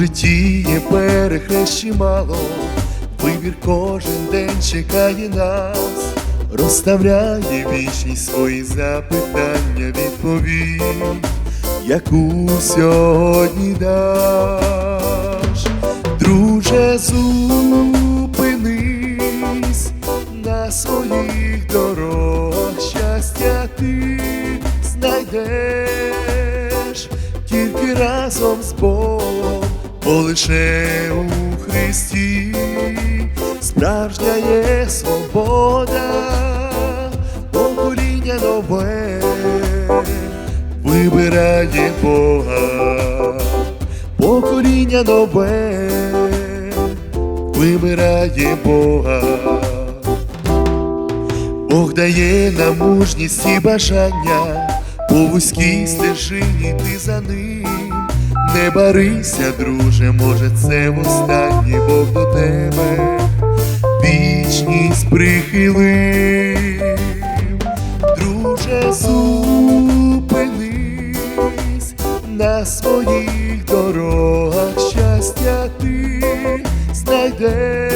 житті є перехрест чимало, вибір кожен день чекає нас, розставляє вічність свої запитання, відповідь, яку сьогодні даш, друже, зупинись на своїх дорогах, щастя ти знайдеш тільки разом з Богом, бо лише у Христі справжня є свобода, покоління нове вибирає Бога, покоління нове вибирає Бога. Бог дає нам мужність і бажання, по вузькій стежині ти за ним. Не барися, друже, може, це востаннє Бог до тебе. Вічність прихилив. Друже, зупинись на своїх дорогах, щастя ти знайдеш.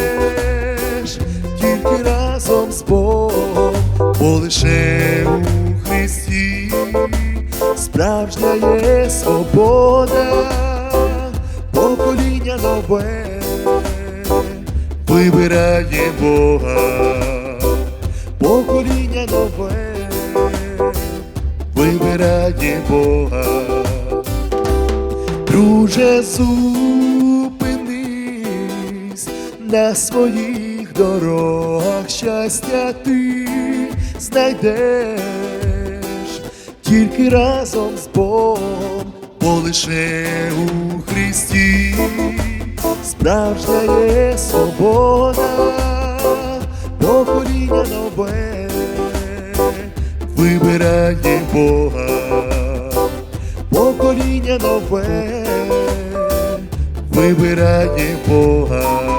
Тільки разом з Богом, бо лише у Христі справжня є свобода, покоління нове. Вибирає Бога, покоління нове. Вибирає Бога. Друже, зупинись на своїх дорогах, щастя ти знайдеш тільки разом з Богом, бо лише у Христі справжня є свобода, покоління нове вибирає Бога покоління нове вибирає Бога.